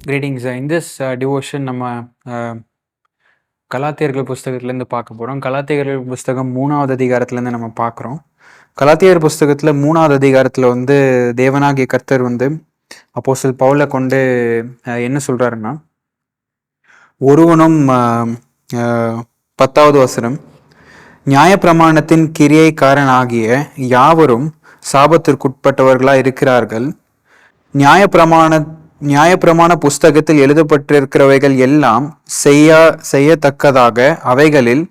Greetings in this devotion நம்ம uh, கலாத்தியர்கள் புஸ்தகத்துலேருந்து பார்க்க போகிறோம் கலாத்தியர்கள் புஸ்தகம் மூணாவது அதிகாரத்துலேருந்து நம்ம பார்க்குறோம். கலாத்தியர் புஸ்தகத்தில் மூணாவது அதிகாரத்தில் வந்து தேவனாகிய கர்த்தர் வந்து அப்போஸ்தலர் பவுலை கொண்டு என்ன சொல்கிறாருன்னா ஒருவனும் பத்தாவது வசனம் நியாயப்பிரமாணத்தின் கிரியைக்காரனாகிய யாவரும் சாபத்திற்குட்பட்டவர்களாக இருக்கிறார்கள் நியாயப்பிரமாண நியாயப்பிரமாண புஸ்தகத்தில் எழுதப்பட்டிருக்கிறவைகள் எல்லாம் செய்ய செய்யத்தக்கதாக அவைகளில்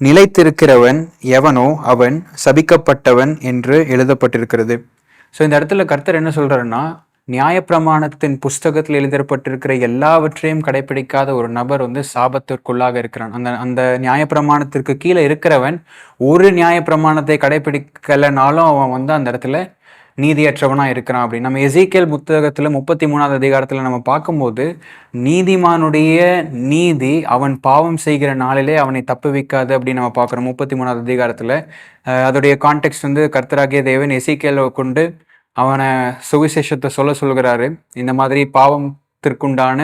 நிலைத்திருக்கிறவன் எவனோ அவன் சபிக்கப்பட்டவன் என்று எழுதப்பட்டிருக்கிறது. ஸோ இந்த இடத்துல கர்த்தர் என்ன சொல்கிறாருன்னா நியாயப்பிரமாணத்தின் புஸ்தகத்தில் எழுதப்பட்டிருக்கிற எல்லாவற்றையும் கடைபிடிக்காத ஒரு நபர் வந்து சாபத்திற்குள்ளாக இருக்கிறான். அந்த அந்த நியாயப்பிரமாணத்திற்கு கீழே இருக்கிறவன் ஒரு நியாயப்பிரமாணத்தை கடைபிடிக்கலைனாலும் அவன் வந்து அந்த இடத்துல நீதியற்றவனாக இருக்கிறான் அப்படின்னு. நம்ம எசேக்கியல் புத்தகத்தில் முப்பத்தி மூணாவது அதிகாரத்தில் நம்ம பார்க்கும்போது நீதிமானுடைய நீதி அவன் பாவம் செய்கிற நாளிலே அவனை தப்புவிக்காது அப்படின்னு நம்ம பார்க்குறோம் முப்பத்தி மூணாவது அதிகாரத்தில் அதோடைய கான்டெக்ட் வந்து கர்த்தராகிய தேவன் எசேக்கியலை கொண்டு அவனை சுவிசேஷத்தை சொல்ல சொல்கிறாரு. இந்த மாதிரி பாவத்திற்குண்டான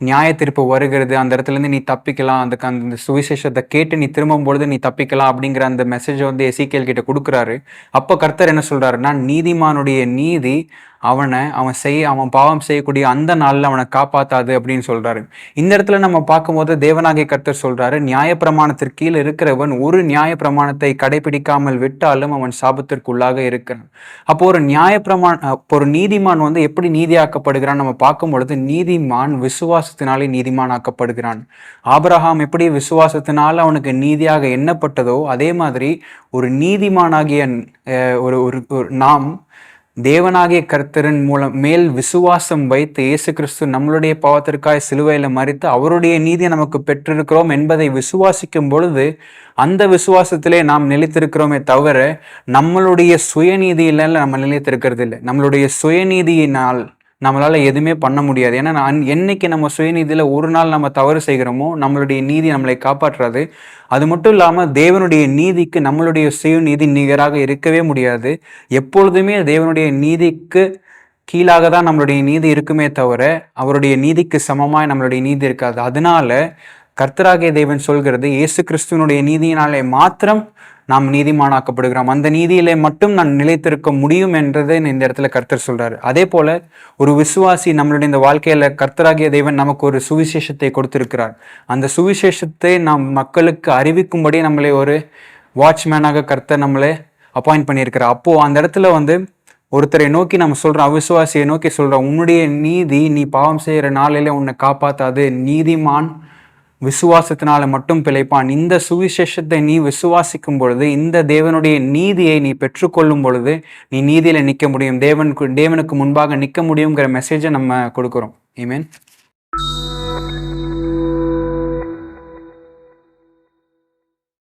நியாய தீர்ப்பு வருகிறது அந்த இடத்துல இருந்து நீ தப்பிக்கலாம் அந்த அந்த சுவிசேஷத்தை கேட்டு நீ திரும்பும் பொழுது நீ தப்பிக்கலாம் அப்படிங்கிற அந்த மெசேஜை வந்து எசிகேல் கிட்ட கொடுக்குறாரு. அப்போ கர்த்தர் என்ன சொல்கிறாருன்னா நீதிமானுடைய நீதி அவனை அவன் செய்ய அவன் பாவம் செய்யக்கூடிய அந்த நாளில் அவனை காப்பாத்தாது அப்படின்னு சொல்கிறாரு இந்த இடத்துல நம்ம பார்க்கும்போது தேவனாகிய கர்த்தர் சொல்கிறாரு நியாயப்பிரமாணத்திற்கு கீழே இருக்கிறவன் ஒரு நியாயப்பிரமாணத்தை கடைபிடிக்காமல் விட்டாலும் அவன் சாபத்திற்குள்ளாக இருக்கிறான். அப்போ ஒரு நியாயப்பிரமாண அப்போ ஒரு நீதிமான் வந்து எப்படி நீதியாக்கப்படுகிறான் நம்ம பார்க்கும் பொழுது நீதிமான் விசுவாசத்தினாலே நீதிமானாக்கப்படுகிறான். ஆக்கப்படுகிறான் எப்படி விசுவாசத்தினால் அவனுக்கு நீதியாக எண்ணப்பட்டதோ அதே மாதிரி ஒரு நீதிமானாகிய ஒரு ஒரு ஒரு நாம் தேவனாகிய கர்த்தரின் மூலம் மேல் விசுவாசம் வைத்து இயேசு கிறிஸ்து நம்மளுடைய பாவத்திற்காய் சிலுவையில் மறித்து அவருடைய நீதியை நமக்கு பெற்றிருக்கிறோம் என்பதை விசுவாசிக்கும் பொழுது அந்த விசுவாசத்திலே நாம் நிலைத்திருக்கிறோமே தவிர நம்மளுடைய சுயநீதியில நம்ம நிலைத்திருக்கிறது இல்லை நம்மளுடைய சுயநீதியினால் நம்மளால் எதுவுமே பண்ண முடியாது. ஏன்னா நான் என்னைக்கு நம்ம சுயநீதியில் ஒரு நாள் நம்ம தவறு செய்கிறோமோ நம்மளுடைய நீதி நம்மளை காப்பாற்றுறது அது மட்டும் இல்லாமல் தேவனுடைய நீதிக்கு நம்மளுடைய சுயநீதி நிகராக இருக்கவே முடியாது. எப்பொழுதுமே தேவனுடைய நீதிக்கு கீழாக தான் நம்மளுடைய நீதி இருக்குமே தவிர அவருடைய நீதிக்கு சமமாக நம்மளுடைய நீதி இருக்காது. அதனால கர்த்தராகிய தேவன் சொல்கிறது இயேசு கிறிஸ்துவனுடைய நீதியினாலே மாத்திரம் நாம் நீதிமானாக்கப்படுகிறோம். அந்த நீதியிலே மட்டும் நான் நிலைத்திருக்க முடியும் என்றதை இந்த இடத்துல கர்த்தர் சொல்றாரு. அதே போல ஒரு விசுவாசி நம்மளுடைய இந்த வாழ்க்கையில கர்த்தராகிய தேவன் நமக்கு ஒரு சுவிசேஷத்தை கொடுத்திருக்கிறார். அந்த சுவிசேஷத்தை நாம் மக்களுக்கு அறிவிக்கும்படி நம்மளை ஒரு வாட்ச்மேனாக கர்த்தர் நம்மளை அப்பாயிண்ட் பண்ணியிருக்கிறார். அப்போ அந்த இடத்துல வந்து ஒருத்தரை நோக்கி நம்ம சொல்றோம் அவிசுவாசியை நோக்கி சொல்றோம் உன்னுடைய நீதி நீ பாவம் செய்யற நாளிலே உன்னை காப்பாத்தாது. நீதிமான் விசுவாசத்தினால மட்டும் பிழைப்பான். இந்த சுவிசேஷத்தை நீ விசுவாசிக்கும் பொழுது இந்த தேவனுடைய நீதியை நீ பெற்றுக்கொள்ளும் பொழுது நீ நீதியில நிற்க முடியும். தேவனுக்கு தேவனுக்கு முன்பாக நிற்க முடியுங்கிற மெசேஜை நம்ம கொடுக்குறோம். ஆமென்